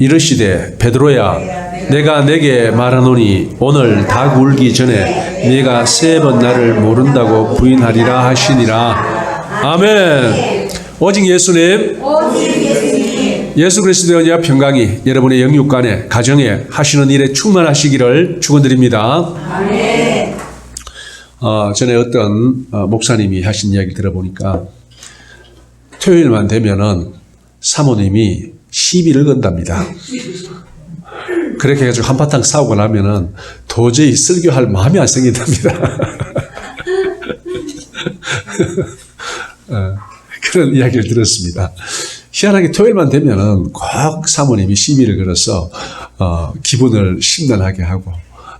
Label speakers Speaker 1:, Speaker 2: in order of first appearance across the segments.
Speaker 1: 이르시되 베드로야 내가 내게 말하노니 오늘 다 굴기 전에 네가 세 번 나를 모른다고 부인하리라 하시니라. 아멘. 오직 예수님. 예수 그리스도의 은혜와 평강이 여러분의 영육간에 가정에 하시는 일에 충만하시기를 축원드립니다. 어, 전에 어떤 어, 목사님이 하신 이야기 들어보니까 토요일만 되면은 사모님이 시비를 건답니다. 그렇게 해가지고 한바탕 싸우고 나면은 도저히 설교할 마음이 안 생긴답니다. 어, 그런 이야기를 들었습니다. 희한하게 토요일만 되면은 꼭 사모님이 시비를 걸어서 어, 기분을 심란하게 하고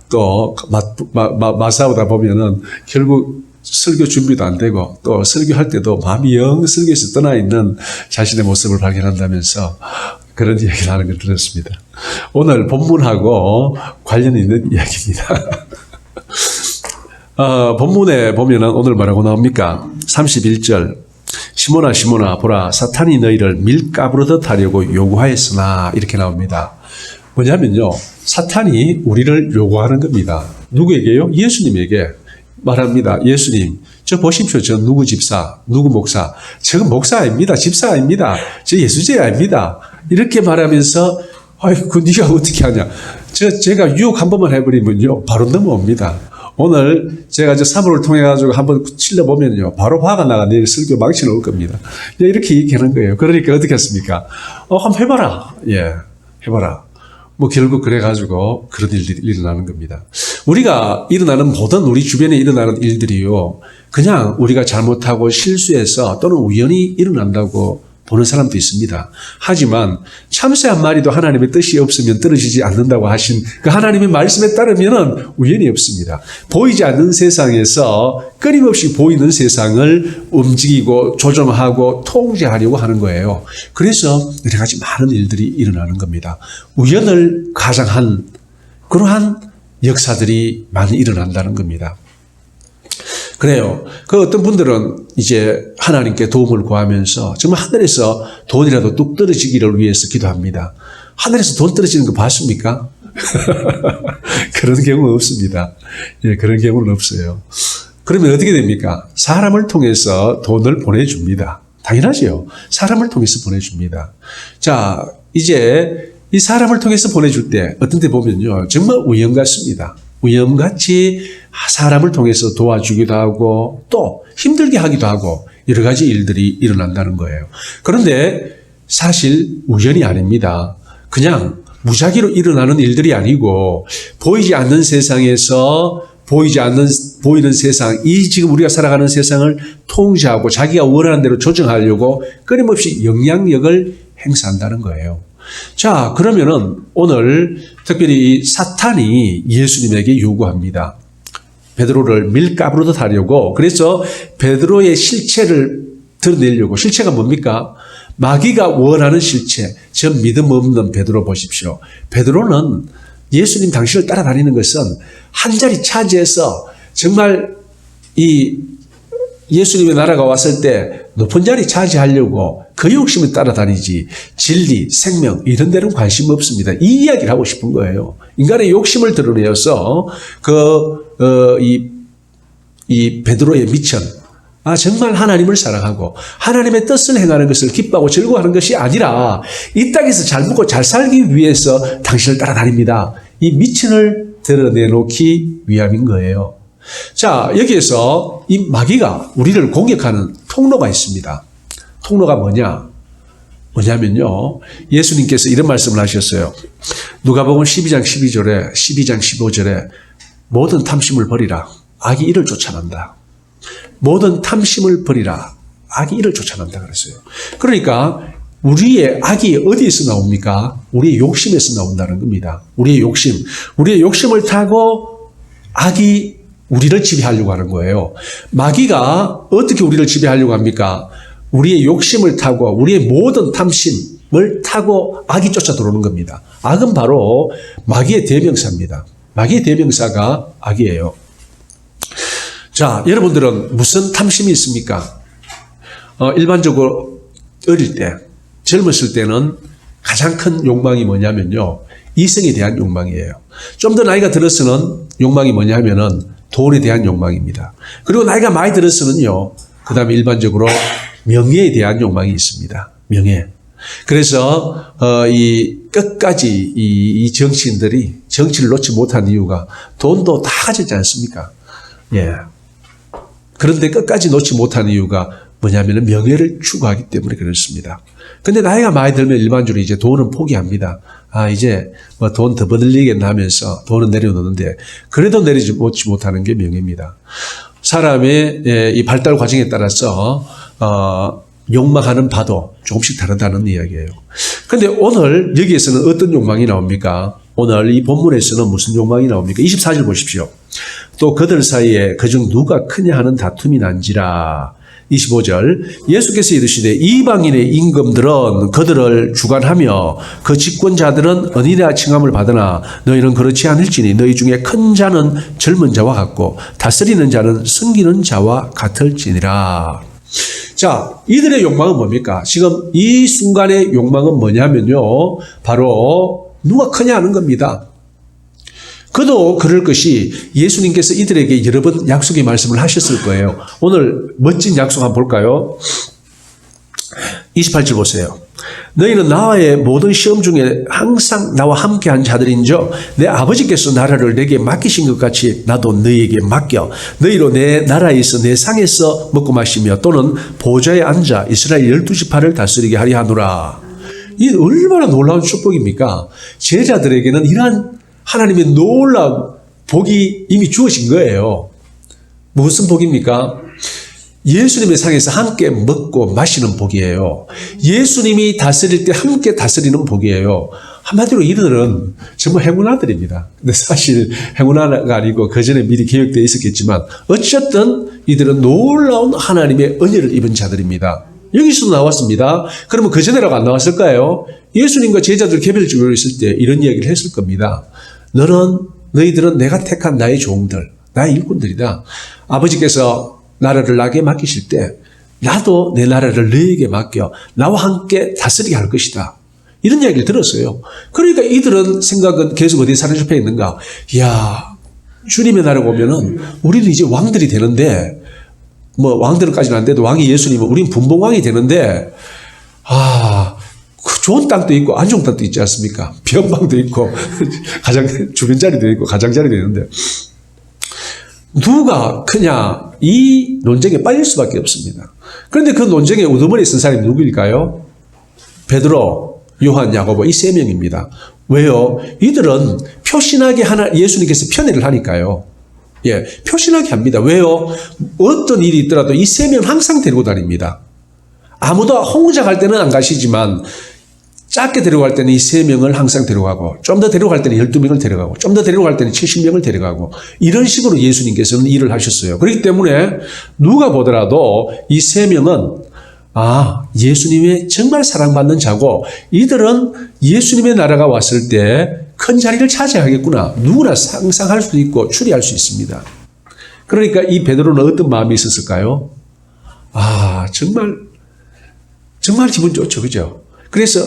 Speaker 1: 또 맞, 마, 마, 맞싸우다 보면은 결국 설교 준비도 안 되고 또 설교할 때도 마음이 영 설교에서 떠나 있는 자신의 모습을 발견한다면서 그런 이야기를 하는 걸 들었습니다. 오늘 본문하고 관련 있는 이야기입니다. 어, 본문에 보면은 오늘 뭐라고 나옵니까? 31절. 시모나 시모나 보라 사탄이 너희를 밀가부르듯 하려고 요구하였으나 이렇게 나옵니다. 뭐냐면요. 사탄이 우리를 요구하는 겁니다. 누구에게요? 예수님에게 말합니다. 예수님, 저 보십시오. 저 누구 집사, 누구 목사. 저건 목사 아닙니다. 집사 아닙니다. 저 예수제 아닙니다. 이렇게 말하면서 아이고 네가 어떻게 하냐. 저 제가 유혹 한 번만 해버리면요. 바로 넘어옵니다. 오늘 제가 저 사물을 통해 가지고 한번 찔러 보면요, 바로 화가 나가 내일 설교 망치 놓을 겁니다. 예, 이렇게 얘기하는 거예요. 그러니까 어떻게 했습니까? 어, 한번 해봐라. 예, 해봐라. 뭐 결국 그래 가지고 그런 일들이 일어나는 겁니다. 우리가 일어나는 모든 우리 주변에 일어나는 일들이요, 그냥 우리가 잘못하고 실수해서 또는 우연히 일어난다고 보는 사람도 있습니다. 하지만 참새 한 마리도 하나님의 뜻이 없으면 떨어지지 않는다고 하신 그 하나님의 말씀에 따르면은 우연이 없습니다. 보이지 않는 세상에서 끊임없이 보이는 세상을 움직이고 조정하고 통제하려고 하는 거예요. 그래서 여러 가지 많은 일들이 일어나는 겁니다. 우연을 가장한 그러한 역사들이 많이 일어난다는 겁니다. 그래요. 그 어떤 분들은 이제 하나님께 도움을 구하면서 정말 하늘에서 돈이라도 뚝 떨어지기를 위해서 기도합니다. 하늘에서 돈 떨어지는 거 봤습니까? 그런 경우 없습니다. 예, 그런 경우는 없어요. 그러면 어떻게 됩니까? 사람을 통해서 돈을 보내줍니다. 당연하지요. 사람을 통해서 보내줍니다. 자, 이제 이 사람을 통해서 보내줄 때 어떤 데 보면요. 정말 우연 같습니다. 우연 같이 사람을 통해서 도와주기도 하고 또 힘들게 하기도 하고 여러 가지 일들이 일어난다는 거예요. 그런데 사실 우연이 아닙니다. 그냥 무작위로 일어나는 일들이 아니고 보이지 않는 세상에서 보이지 않는 보이는 세상, 이 지금 우리가 살아가는 세상을 통제하고 자기가 원하는 대로 조정하려고 끊임없이 영향력을 행사한다는 거예요. 자, 그러면은 오늘 특별히 이 사탄이 예수님에게 요구합니다. 베드로를 밀가부르듯 하려고 그래서 베드로의 실체를 드러내려고 실체가 뭡니까? 마귀가 원하는 실체, 저 믿음 없는 베드로 보십시오. 베드로는 예수님 당신을 따라다니는 것은 한 자리 차지해서 정말 이 예수님의 나라가 왔을 때 높은 자리 차지하려고 그 욕심을 따라다니지 진리, 생명 이런 데는 관심 없습니다. 이 이야기를 하고 싶은 거예요. 인간의 욕심을 드러내어서 그이 이 베드로의 미천 아 정말 하나님을 사랑하고 하나님의 뜻을 행하는 것을 기뻐하고 즐거워하는 것이 아니라 이 땅에서 잘 먹고 잘 살기 위해서 당신을 따라다닙니다. 이 미천을 드러내놓기 위함인 거예요. 자, 여기에서 이 마귀가 우리를 공격하는 통로가 있습니다. 통로가 뭐냐? 뭐냐면요. 예수님께서 이런 말씀을 하셨어요. 누가복음 12장 12절에 12장 15절에 모든 탐심을 버리라. 악이 이를 쫓아난다. 모든 탐심을 버리라. 악이 이를 쫓아난다 그랬어요. 그러니까 우리의 악이 어디에서 나옵니까? 우리의 욕심에서 나온다는 겁니다. 우리의 욕심. 우리의 욕심을 타고 악이 우리를 지배하려고 하는 거예요. 마귀가 어떻게 우리를 지배하려고 합니까? 우리의 욕심을 타고 우리의 모든 탐심을 타고 악이 쫓아 들어오는 겁니다. 악은 바로 마귀의 대명사입니다. 마귀의 대명사가 악이에요. 자, 여러분들은 무슨 탐심이 있습니까? 어, 일반적으로 어릴 때, 젊었을 때는 가장 큰 욕망이 뭐냐면요. 이성에 대한 욕망이에요. 좀 더 나이가 들어서는 욕망이 뭐냐 하면은 돈에 대한 욕망입니다. 그리고 나이가 많이 들어서는요. 그 다음에 일반적으로 명예에 대한 욕망이 있습니다. 명예. 그래서 어, 이 끝까지 이, 이 정치인들이 정치를 놓지 못한 이유가 돈도 다 가지지 않습니까? 예. 그런데 끝까지 놓지 못한 이유가 뭐냐면 명예를 추구하기 때문에 그렇습니다. 근데 나이가 많이 들면 일반적으로 이제 돈은 포기합니다. 아, 이제 뭐 돈 더 버들리겠나 하면서 돈은 내려놓는데 그래도 내리지 못하는 게 명예입니다. 사람의 예, 이 발달 과정에 따라서 어, 욕망하는 바도 조금씩 다르다는 이야기예요. 근데 오늘 여기에서는 어떤 욕망이 나옵니까? 오늘 이 본문에서는 무슨 욕망이 나옵니까? 24절 보십시오. 또 그들 사이에 그중 누가 크냐 하는 다툼이 난지라. 25절 예수께서 이르시되 이방인의 임금들은 그들을 주관하며 그 집권자들은 언니라 칭함을 받으나 너희는 그렇지 않을지니 너희 중에 큰 자는 젊은 자와 같고 다스리는 자는 섬기는 자와 같을지니라. 자, 이들의 욕망은 뭡니까? 지금 이 순간의 욕망은 뭐냐면요. 바로 누가 크냐 하는 겁니다. 그도 그럴 것이 예수님께서 이들에게 여러 번 약속의 말씀을 하셨을 거예요. 오늘 멋진 약속 한번 볼까요? 28절 보세요. 너희는 나와의 모든 시험 중에 항상 나와 함께한 자들인저 내 아버지께서 나라를 내게 맡기신 것 같이 나도 너희에게 맡겨 너희로 내 나라에서 내 상에서 먹고 마시며 또는 보좌에 앉아 이스라엘 열두 지파를 다스리게 하리 하노라. 이 얼마나 놀라운 축복입니까? 제자들에게는 이러한 하나님의 놀라운 복이 이미 주어진 거예요. 무슨 복입니까? 예수님의 상에서 함께 먹고 마시는 복이에요. 예수님이 다스릴 때 함께 다스리는 복이에요. 한마디로 이들은 정말 행운 아들입니다. 근데 사실 행운 아가 아니고 그 전에 미리 계획되어 있었겠지만 어쨌든 이들은 놀라운 하나님의 은혜를 입은 자들입니다. 여기서도 나왔습니다. 그러면 그 전에라고 안 나왔을까요? 예수님과 제자들 개별적으로 있을 때 이런 이야기를 했을 겁니다. 너는 너희들은 내가 택한 나의 종들, 나의 일꾼들이다. 아버지께서 나라를 나에게 맡기실 때 나도 내 나라를 너에게 맡겨 나와 함께 다스리게 할 것이다. 이런 이야기를 들었어요. 그러니까 이들은 생각은 계속 어디에 사로잡혀 있는가? 이야, 주님의 나라가 오면은 우리는 이제 왕들이 되는데 뭐 왕들까지는 안 돼도 왕이 예수님은 우린 분봉왕이 되는데 아, 그 좋은 땅도 있고 안 좋은 땅도 있지 않습니까? 병방도 있고 가장 주변 자리도 있고 가장 자리도 있는데 누가 크냐 이 논쟁에 빠질 수밖에 없습니다. 그런데 그 논쟁에 우두머리 쓴 사람이 누구일까요? 베드로, 요한, 야고보 이 세 명입니다. 왜요? 이들은 표신하게 하나 예수님께서 편애를 하니까요. 예, 표신하게 합니다. 왜요? 어떤 일이 있더라도 이 세 명 항상 데리고 다닙니다. 아무도 홍자 갈 때는 안 가시지만 작게 데려갈 때는 이 세 명을 항상 데려가고 좀 더 데려갈 때는 12명을 데려가고 좀 더 데려갈 때는 70명을 데려가고 이런 식으로 예수님께서는 일을 하셨어요. 그렇기 때문에 누가 보더라도 이 세 명은 아, 예수님의 정말 사랑받는 자고 이들은 예수님의 나라가 왔을 때 큰 자리를 차지하겠구나. 누구나 상상할 수도 있고 추리할 수 있습니다. 그러니까 이 베드로는 어떤 마음이 있었을까요? 아, 정말 정말 기분 좋죠. 그죠? 그래서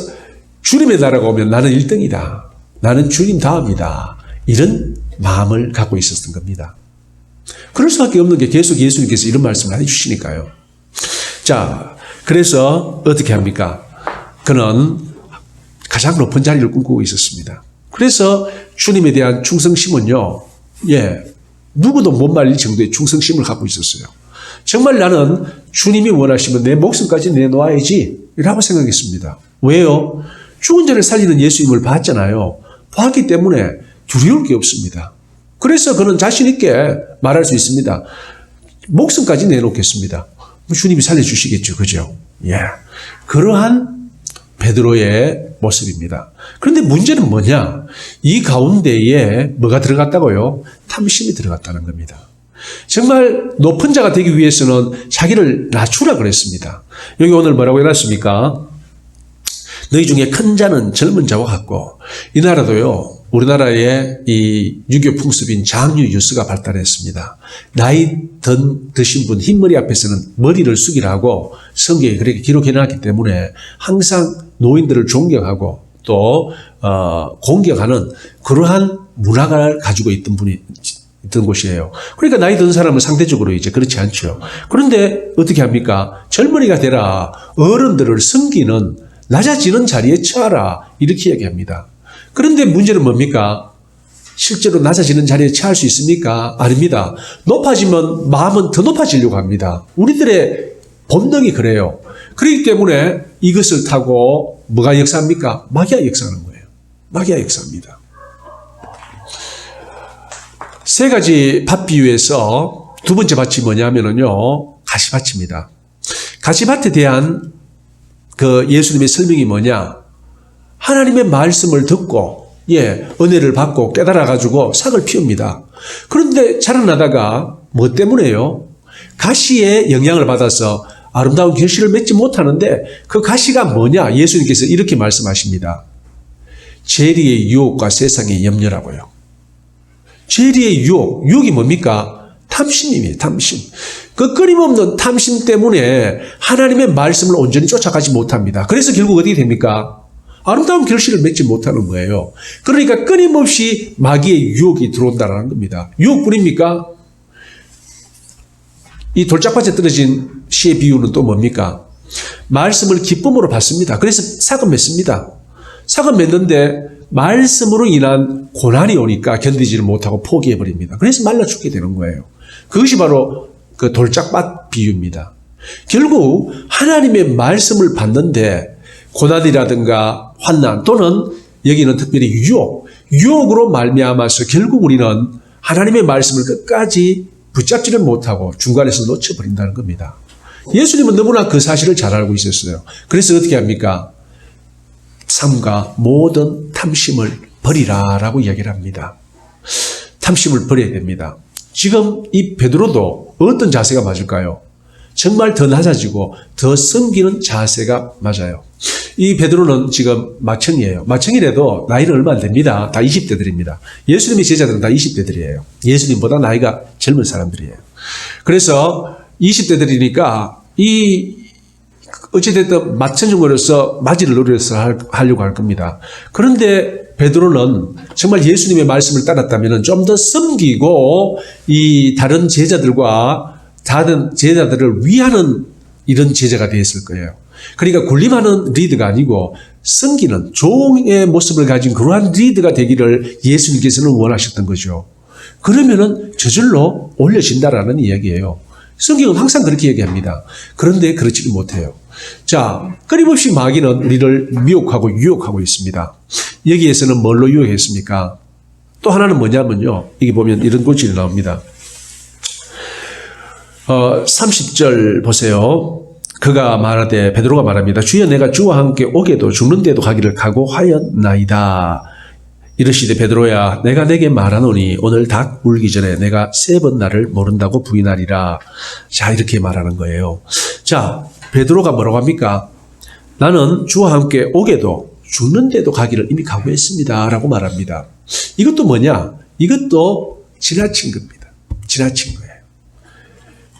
Speaker 1: 주님의 나라가 오면 나는 1등이다. 나는 주님 다음이다. 이런 마음을 갖고 있었던 겁니다. 그럴 수밖에 없는 게 계속 예수님께서 이런 말씀을 해주시니까요. 자, 그래서 어떻게 합니까? 그는 가장 높은 자리를 꿈꾸고 있었습니다. 그래서 주님에 대한 충성심은요, 예, 누구도 못 말릴 정도의 충성심을 갖고 있었어요. 정말 나는 주님이 원하시면 내 목숨까지 내놓아야지, 라고 생각했습니다. 왜요? 죽은 자를 살리는 예수님을 봤잖아요. 봤기 때문에 두려울 게 없습니다. 그래서 그는 자신 있게 말할 수 있습니다. 목숨까지 내놓겠습니다. 주님이 살려주시겠죠. 그죠? 예. 그러한 베드로의 모습입니다. 그런데 문제는 뭐냐? 이 가운데에 뭐가 들어갔다고요? 탐심이 들어갔다는 겁니다. 정말 높은 자가 되기 위해서는 자기를 낮추라 그랬습니다. 여기 오늘 뭐라고 해놨습니까? 너희 중에 큰 자는 젊은 자와 같고 이 나라도요. 우리나라의 이 유교 풍습인 장유 유스가 발달했습니다. 나이 든, 드신 분 흰머리 앞에서는 머리를 숙이라고 성경에 그렇게 기록해 놨기 때문에 항상 노인들을 존경하고 또 어, 공격하는 그러한 문화가 가지고 있던 분이 있던 곳이에요. 그러니까 나이 든 사람은 상대적으로 이제 그렇지 않죠. 그런데 어떻게 합니까? 젊은이가 되라 어른들을 섬기는 낮아지는 자리에 처하라 이렇게 이야기합니다. 그런데 문제는 뭡니까? 실제로 낮아지는 자리에 처할 수 있습니까? 아닙니다. 높아지면 마음은 더 높아지려고 합니다. 우리들의 본능이 그래요. 그렇기 때문에 이것을 타고 뭐가 역사합니까? 마귀가 역사하는 거예요. 마귀가 역사합니다. 세 가지 밭 비유에서 두 번째 밭이 뭐냐면요. 가시밭입니다. 가시밭에 대한 그 예수님의 설명이 뭐냐? 하나님의 말씀을 듣고 예, 은혜를 받고 깨달아 가지고 싹을 피웁니다. 그런데 자라나다가 뭐 때문에요? 가시의 영향을 받아서 아름다운 결실을 맺지 못하는데 그 가시가 뭐냐? 예수님께서 이렇게 말씀하십니다. 재리의 유혹과 세상의 염려라고요. 죄리의 유혹, 유혹이 뭡니까? 탐심입니다. 탐심. 그 끊임없는 탐심 때문에 하나님의 말씀을 온전히 쫓아가지 못합니다. 그래서 결국 어떻게 됩니까? 아름다운 결실을 맺지 못하는 거예요. 그러니까 끊임없이 마귀의 유혹이 들어온다는 겁니다. 유혹뿐입니까? 이 돌짝밭에 떨어진 시의 비유는 또 뭡니까? 말씀을 기쁨으로 받습니다. 그래서 삭은 맺습니다. 삭은 맺는데 말씀으로 인한 고난이 오니까 견디지를 못하고 포기해버립니다. 그래서 말라 죽게 되는 거예요. 그것이 바로 그 돌짝밭 비유입니다. 결국 하나님의 말씀을 받는데 고난이라든가 환난 또는 여기는 특별히 유혹, 유혹으로 말미암아서 결국 우리는 하나님의 말씀을 끝까지 붙잡지를 못하고 중간에서 놓쳐버린다는 겁니다. 예수님은 너무나 그 사실을 잘 알고 있었어요. 그래서 어떻게 합니까? 삶과 모든 탐심을 버리라라고 이야기를 합니다. 탐심을 버려야 됩니다. 지금 이 베드로도 어떤 자세가 맞을까요? 정말 더 낮아지고 더 섬기는 자세가 맞아요. 이 베드로는 지금 마청이에요. 마청이라도 나이는 얼마 안 됩니다. 다 20대들입니다. 예수님의 제자들은 다 20대들이에요. 예수님보다 나이가 젊은 사람들이에요. 그래서 20대들이니까 이 어찌됐든 마천중으로서 맞이를 노려서 하려고 할 겁니다. 그런데 베드로는 정말 예수님의 말씀을 따랐다면 좀 더 섬기고 이 다른 제자들과 다른 제자들을 위하는 이런 제자가 되었을 거예요. 그러니까 군림하는 리드가 아니고 섬기는 종의 모습을 가진 그러한 리드가 되기를 예수님께서는 원하셨던 거죠. 그러면은 저절로 올려진다라는 이야기예요. 성경은 항상 그렇게 얘기합니다. 그런데 그렇지를 못해요. 자, 끊임없이 마귀는 우리를 미혹하고 유혹하고 있습니다. 여기에서는 뭘로 유혹했습니까? 또 하나는 뭐냐면요. 여기 보면 이런 고질이 나옵니다. 어, 30절 보세요. 그가 말하되 베드로가 말합니다. 주여 내가 주와 함께 오게도 죽는데도 가기를 각오하였나이다. 이르시되 베드로야 내가 내게 말하노니 오늘 닭 울기 전에 내가 세 번 나를 모른다고 부인하리라. 자 이렇게 말하는 거예요. 자 베드로가 뭐라고 합니까? 나는 주와 함께 오게도 죽는데도 가기를 이미 각오했습니다. 라고 말합니다. 이것도 뭐냐? 이것도 지나친 겁니다. 지나친 거예요.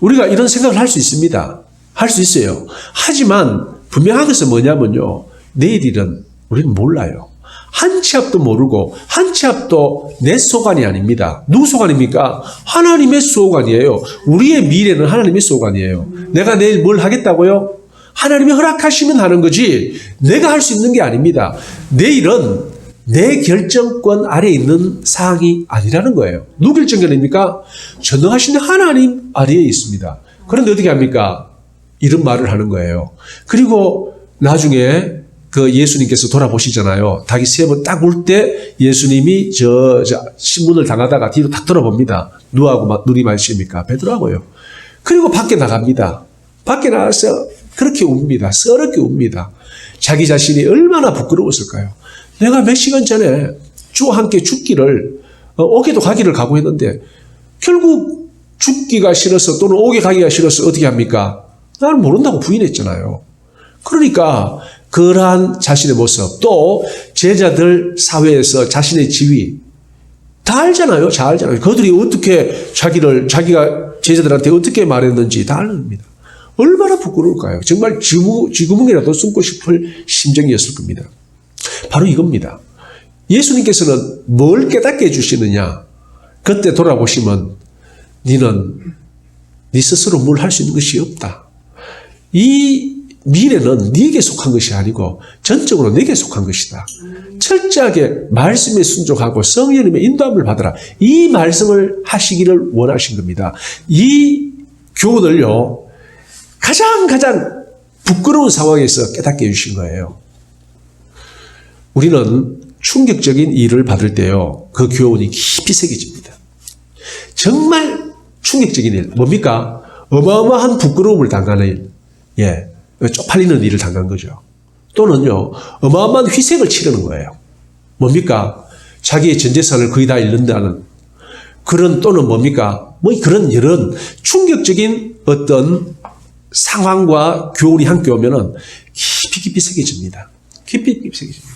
Speaker 1: 우리가 이런 생각을 할 수 있습니다. 할 수 있어요. 하지만 분명한 것은 뭐냐면요. 내일일은 우리는 몰라요. 한 치 앞도 모르고 한 치 앞도 내 소관이 아닙니다. 누구 소관입니까? 하나님의 소관이에요. 우리의 미래는 하나님의 소관이에요. 내가 내일 뭘 하겠다고요? 하나님이 허락하시면 하는 거지 내가 할 수 있는 게 아닙니다. 내일은 내 결정권 아래 있는 사항이 아니라는 거예요. 누구 결정권입니까? 전능하신 하나님 아래에 있습니다. 그런데 어떻게 합니까? 이런 말을 하는 거예요. 그리고 나중에 그 예수님께서 돌아보시잖아요. 닭이 세 번 딱 울 때 예수님이 저, 저 신문을 당하다가 뒤로 탁 돌아봅니다. 누구하고 막 눈이 마주칩니까? 베드로하고요. 그리고 밖에 나갑니다. 밖에 나가서 그렇게 웁니다. 서럽게 웁니다. 자기 자신이 얼마나 부끄러웠을까요? 내가 몇 시간 전에 주와 함께 죽기를 어, 오게도 가기를 각오했는데 결국 죽기가 싫어서 또는 오게 가기가 싫어서 어떻게 합니까? 나는 모른다고 부인했잖아요. 그러니까 그러한 자신의 모습 또 제자들 사회에서 자신의 지위 다 알잖아요. 잘 알잖아요. 그들이 어떻게 자기를 자기가 제자들한테 어떻게 말했는지 다 압니다. 얼마나 부끄러울까요? 정말 지구, 지구멍이라도 숨고 싶을 심정이었을 겁니다. 바로 이겁니다. 예수님께서는 뭘 깨닫게 해주시느냐? 그때 돌아보시면 니는 네 스스로 뭘 할 수 있는 것이 없다. 이 미래는 네게 속한 것이 아니고 전적으로 내게 속한 것이다. 철저하게 말씀에 순종하고 성령님의 인도함을 받으라. 이 말씀을 하시기를 원하신 겁니다. 이 교훈을요, 가장 가장 부끄러운 상황에서 깨닫게 해주신 거예요. 우리는 충격적인 일을 받을 때요, 그 교훈이 깊이 새겨집니다. 정말 충격적인 일, 뭡니까? 어마어마한 부끄러움을 당하는 일, 예, 쪽팔리는 일을 당한 거죠. 또는요, 어마어마한 희생을 치르는 거예요. 뭡니까? 자기의 전 재산을 거의 다 잃는다는 그런 또는 뭡니까? 뭐 그런 이런 충격적인 어떤 상황과 교훈이 함께 오면은 깊이 깊이 새겨집니다. 깊이 깊이 새겨집니다.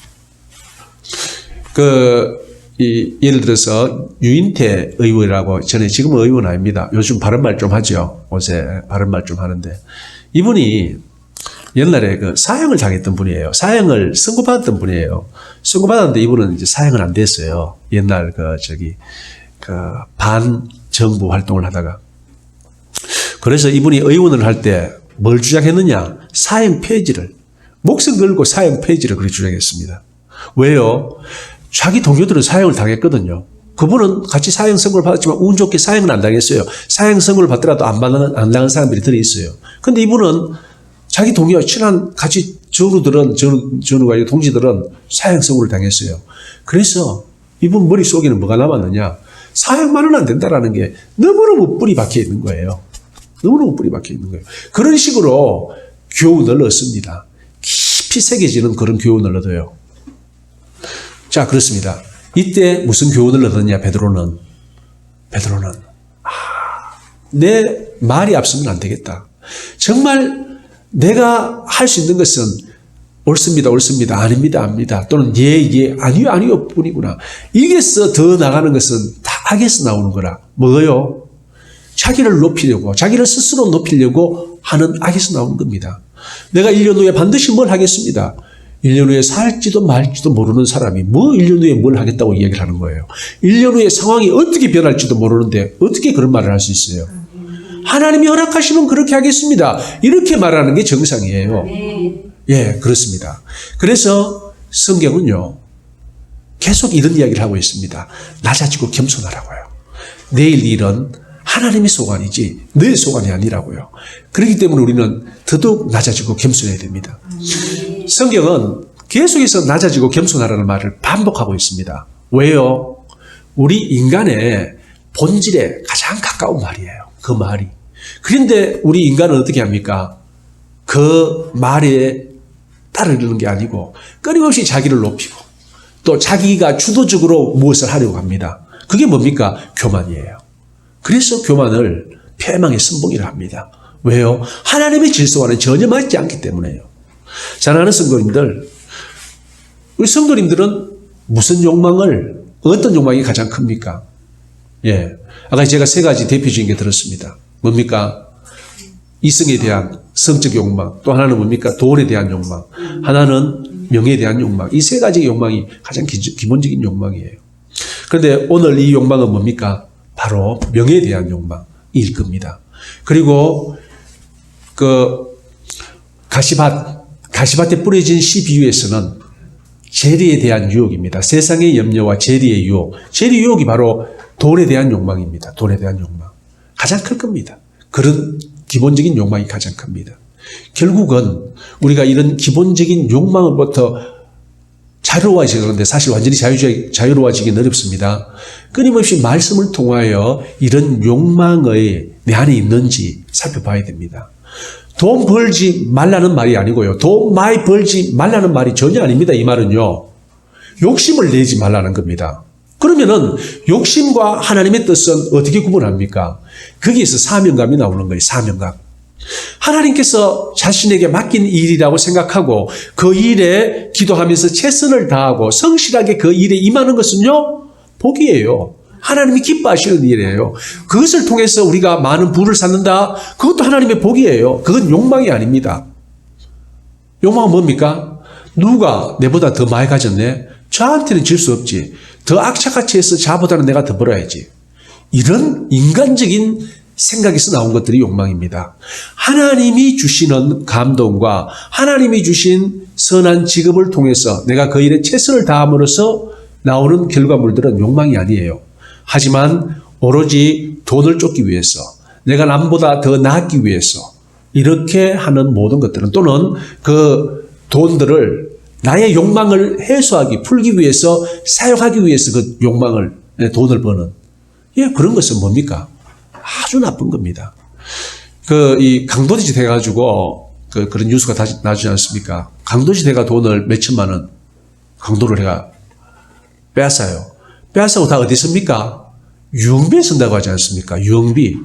Speaker 1: 그, 이, 예를 들어서 유인태 의원이라고 전에 지금 은 의원 아닙니다. 요즘 바른말 좀 하죠. 요새 바른말 좀 하는데 이분이 옛날에 그 사형을 당했던 분이에요. 사형을 선고받았던 분이에요. 선고받았는데 이분은 이제 사형은 안 됐어요. 옛날 그 저기 그 반 정부 활동을 하다가 그래서 이분이 의원을 할 때 뭘 주장했느냐? 사형 폐지를 목숨 걸고 사형 폐지를 그렇게 주장했습니다. 왜요? 자기 동료들은 사형을 당했거든요. 그분은 같이 사형 선고를 받았지만 운 좋게 사형은 안 당했어요. 사형 선고를 받더라도 안 받는 안 당한 사람들이 들어 있어요. 근데 이분은 자기 동료 친한 같이 전우들은 전우 전우가 아니고 동지들은 사형 선고를 당했어요. 그래서 이분 머릿속에는 뭐가 남았느냐? 사형만은 안 된다라는 게 너무너무 뿌리 박혀 있는 거예요. 너무너무 뿌리 박혀 있는 거예요. 그런 식으로 교훈을 얻습니다. 깊이 새겨지는 그런 교훈을 얻어요. 자, 그렇습니다. 이때 무슨 교훈을 얻었냐, 베드로는. 베드로는, 아, 내 말이 앞서면 안 되겠다. 정말 내가 할 수 있는 것은 옳습니다, 옳습니다, 아닙니다, 아닙니다. 또는 예, 예, 아니요, 아니요 뿐이구나. 이게서 더 나가는 것은 다 악에서 나오는 거라. 뭐요? 자기를 높이려고, 자기를 스스로 높이려고 하는 악에서 나오는 겁니다. 내가 1년 후에 반드시 뭘 하겠습니다. 1년 후에 살지도 말지도 모르는 사람이 뭐 1년 후에 뭘 하겠다고 이야기를 하는 거예요. 1년 후에 상황이 어떻게 변할지도 모르는데 어떻게 그런 말을 할 수 있어요? 하나님이 허락하시면 그렇게 하겠습니다. 이렇게 말하는 게 정상이에요. 예, 그렇습니다. 그래서 성경은요, 계속 이런 이야기를 하고 있습니다. 낮아지고 겸손하라고요. 내일 일은 하나님의 소관이지 너의 소관이 아니라고요. 그렇기 때문에 우리는 더더욱 낮아지고 겸손해야 됩니다. 성경은 계속해서 낮아지고 겸손하라는 말을 반복하고 있습니다. 왜요? 우리 인간의 본질에 가장 가까운 말이에요. 그 말이. 그런데 우리 인간은 어떻게 합니까? 그 말에 따르는 게 아니고 끊임없이 자기를 높이고 또 자기가 주도적으로 무엇을 하려고 합니다. 그게 뭡니까? 교만이에요. 그래서 교만을 폐망의 선봉이라 합니다. 왜요? 하나님의 질서와는 전혀 맞지 않기 때문에요. 사랑하는 성도님들, 우리 성도님들은 무슨 욕망을, 어떤 욕망이 가장 큽니까? 예. 아까 제가 세 가지 대표적인 게 들었습니다. 뭡니까? 이성에 대한 성적 욕망, 또 하나는 뭡니까? 돈에 대한 욕망, 하나는 명예에 대한 욕망. 이 세 가지 욕망이 가장 기, 기본적인 욕망이에요. 그런데 오늘 이 욕망은 뭡니까? 바로 명예에 대한 욕망일 겁니다. 그리고 그 가시밭, 가시밭에 뿌려진 씨 비유에서는 재리에 대한 유혹입니다. 세상의 염려와 재리의 유혹. 재리 유혹이 바로 돈에 대한 욕망입니다. 돈에 대한 욕망. 가장 클 겁니다. 그런 기본적인 욕망이 가장 큽니다. 결국은 우리가 이런 기본적인 욕망으로부터 자유로워지는데 사실 완전히 자유, 자유로워지기는 어렵습니다. 끊임없이 말씀을 통하여 이런 욕망의 내 안에 있는지 살펴봐야 됩니다. 돈 벌지 말라는 말이 아니고요. 돈 많이 벌지 말라는 말이 전혀 아닙니다. 이 말은요. 욕심을 내지 말라는 겁니다. 그러면은 욕심과 하나님의 뜻은 어떻게 구분합니까? 거기에서 사명감이 나오는 거예요. 사명감. 하나님께서 자신에게 맡긴 일이라고 생각하고 그 일에 기도하면서 최선을 다하고 성실하게 그 일에 임하는 것은요, 복이에요. 하나님이 기뻐하시는 일이에요. 그것을 통해서 우리가 많은 부를 쌓는다? 그것도 하나님의 복이에요. 그건 욕망이 아닙니다. 욕망은 뭡니까? 누가 내보다 더 많이 가졌네? 저한테는 질 수 없지. 더 악착같이 해서 자보다는 내가 더 벌어야지. 이런 인간적인 생각에서 나온 것들이 욕망입니다. 하나님이 주시는 감동과 하나님이 주신 선한 직업을 통해서 내가 그 일에 최선을 다함으로써 나오는 결과물들은 욕망이 아니에요. 하지만 오로지 돈을 쫓기 위해서 내가 남보다 더 나았기 위해서 이렇게 하는 모든 것들은 또는 그 돈들을 나의 욕망을 해소하기 풀기 위해서 사용하기 위해서 그 욕망을 돈을 버는 예 그런 것은 뭡니까 아주 나쁜 겁니다. 그 이 강도지지 돼가지고 그 그런 뉴스가 다시 나지 않습니까? 강도지 대가 돈을 몇 천만 원 강도를 해가 빼앗아요. 빼앗아고 다 어디 씁니까? 유흥비에 쓴다고 하지 않습니까? 유흥비.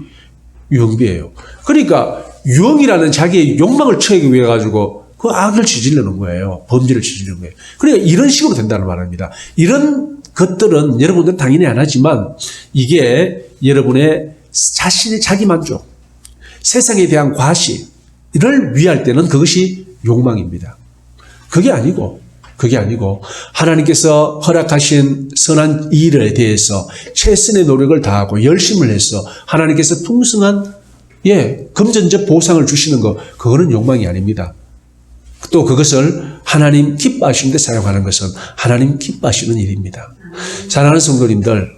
Speaker 1: 유흥비예요. 그러니까 유흥이라는 자기의 욕망을 채우기 위해 가지고 그 악을 저지르는 거예요. 범죄를 저지르는 거예요. 그러니까 이런 식으로 된다는 말입니다. 이런 것들은 여러분들 당연히 안 하지만 이게 여러분의 자신의 자기 만족, 세상에 대한 과시를 위할 때는 그것이 욕망입니다. 그게 아니고 그게 아니고 하나님께서 허락하신 선한 일에 대해서 최선의 노력을 다하고 열심을 해서 하나님께서 풍성한 예 금전적 보상을 주시는 거 그거는 욕망이 아닙니다. 또 그것을 하나님 기뻐하시는 데 사용하는 것은 하나님 기뻐하시는 일입니다. 사랑하는 성도님들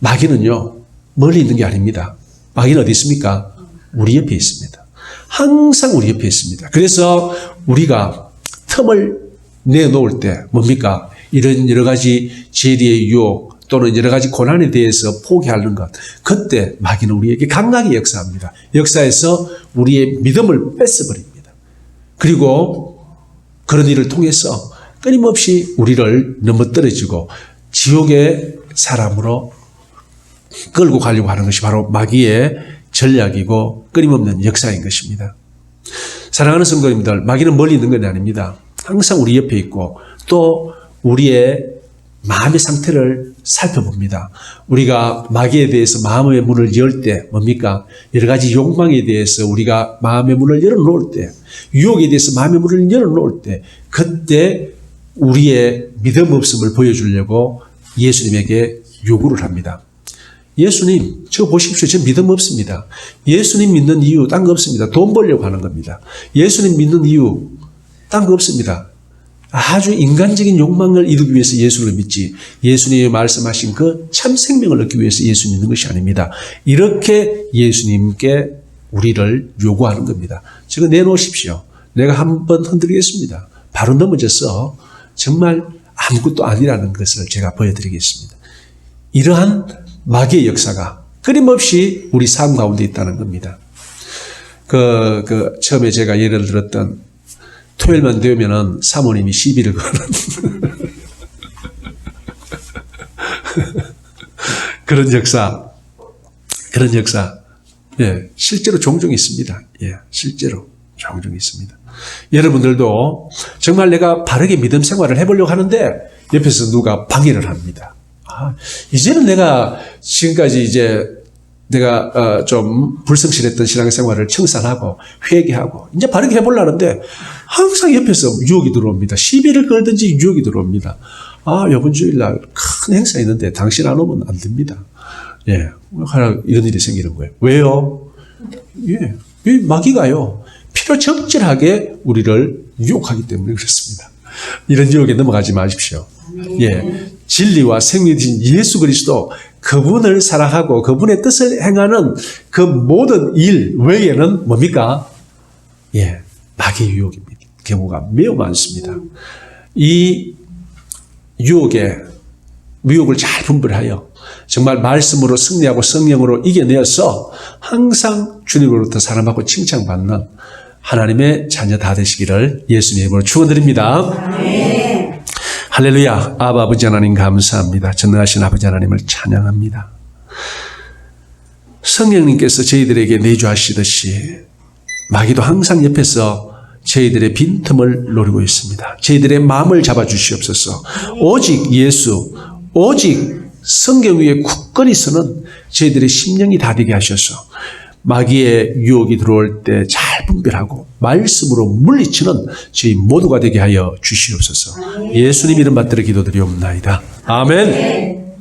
Speaker 1: 마귀는요 멀리 있는 게 아닙니다. 마귀는 어디 있습니까? 우리 옆에 있습니다. 항상 우리 옆에 있습니다. 그래서 우리가 틈을 내놓을 때 뭡니까? 이런 여러 가지 재리의 유혹 또는 여러 가지 고난에 대해서 포기하는 것. 그때 마귀는 우리에게 강하게 역사합니다. 역사에서 우리의 믿음을 뺏어버립니다. 그리고 그런 일을 통해서 끊임없이 우리를 넘어떨어지고 지옥의 사람으로 끌고 가려고 하는 것이 바로 마귀의 전략이고 끊임없는 역사인 것입니다. 사랑하는 성도님들, 마귀는 멀리 있는 건 아닙니다. 항상 우리 옆에 있고 또 우리의 마음의 상태를 살펴봅니다. 우리가 마귀에 대해서 마음의 문을 열 때 뭡니까? 여러 가지 욕망에 대해서 우리가 마음의 문을 열어놓을 때, 유혹에 대해서 마음의 문을 열어놓을 때, 그때 우리의 믿음 없음을 보여주려고 예수님에게 요구를 합니다. 예수님, 저 보십시오. 저 믿음 없습니다. 예수님 믿는 이유 딴 거 없습니다. 돈 벌려고 하는 겁니다. 예수님 믿는 이유 딴 거 없습니다. 아주 인간적인 욕망을 이루기 위해서 예수를 믿지 예수님이 말씀하신 그 참 생명을 얻기 위해서 예수 믿는 것이 아닙니다. 이렇게 예수님께 우리를 요구하는 겁니다. 지금 내놓으십시오. 내가 한 번 흔들겠습니다. 바로 넘어져서 정말 아무것도 아니라는 것을 제가 보여드리겠습니다. 이러한 마귀의 역사가 끊임없이 우리 삶 가운데 있다는 겁니다. 그, 그, 처음에 제가 예를 들었던 토요일만 되면은 사모님이 시비를 거는 그런 역사, 그런 역사, 예, 실제로 종종 있습니다. 예, 실제로 종종 있습니다. 여러분들도 정말 내가 바르게 믿음 생활을 해보려고 하는데 옆에서 누가 방해를 합니다. 아, 이제는 내가 지금까지 이제 내가 어, 좀 불성실했던 신앙생활을 청산하고 회개하고 이제 바르게 해보려는데 항상 옆에서 유혹이 들어옵니다. 시비를 걸든지 유혹이 들어옵니다. 아 이번 주일날 큰 행사 있는데 당신 안 오면 안 됩니다. 예, 하나 이런 일이 생기는 거예요. 왜요? 예, 이 마귀가요 필요 적절하게 우리를 유혹하기 때문에 그렇습니다. 이런 유혹에 넘어가지 마십시오. 예, 진리와 생명이신 예수 그리스도 그분을 사랑하고 그분의 뜻을 행하는 그 모든 일 외에는 뭡니까? 예, 마귀 유혹입니다. 경우가 매우 많습니다. 이 유혹에 유혹을 잘 분별하여 정말 말씀으로 승리하고 성령으로 이겨내어서 항상 주님으로부터 사랑받고 칭찬받는 하나님의 자녀 다 되시기를 예수님의 이름으로 축원드립니다. 할렐루야. 아버지 하나님 감사합니다. 전능하신 아버지 하나님을 찬양합니다. 성령님께서 저희들에게 내주하시듯이 마귀도 항상 옆에서 저희들의 빈틈을 노리고 있습니다. 저희들의 마음을 잡아 주시옵소서. 오직 예수, 오직 성경 위에 굳건히 서는 저희들의 심령이 다되게 하셔서 마귀의 유혹이 들어올 때 잘 분별하고 말씀으로 물리치는 저희 모두가 되게 하여 주시옵소서. 예수님 이름 받들어 기도드리옵나이다. 아멘.